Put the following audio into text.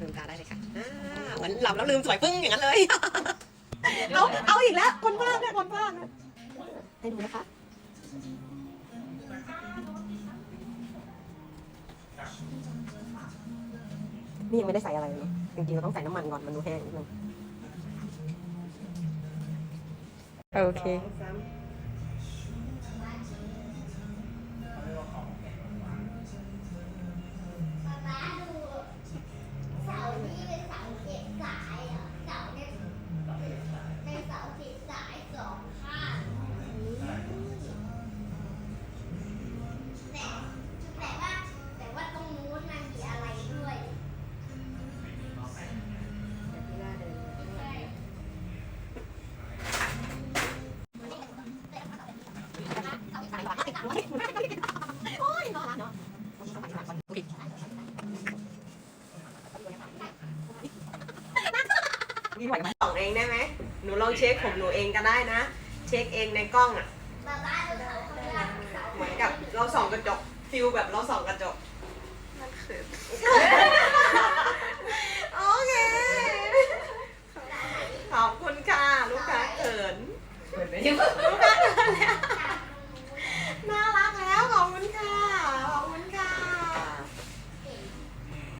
ลืมตาได้เลยค่ะอ่าเหมือนหลับแล้วลืมสวยปึ้งอย่างนั้นเลย เอาเอาอีกแล้ว คนบ้าเนี่ยคนบ้าเนี่ยให้ดูนะคะนี่ยังไม่ได้ใส่อะไรเลยเนอะจริงๆเราต้องใส่น้ำมันก่อนมันดูแห้งนิดนึงโอเค นี่ไหวไหมส่องเองได้ไหมหนูลองเช็คผมหนูเองก็ได้นะ เช็คเองในกล้องอะเสาข้างล่างเสาเหมือนกับเราส่องกระจกฟิลแบบเราส่องกระจกโอเค ขอบคุณค่ะ ลูกค้าเขิน ลูกค้าเขินแล้ว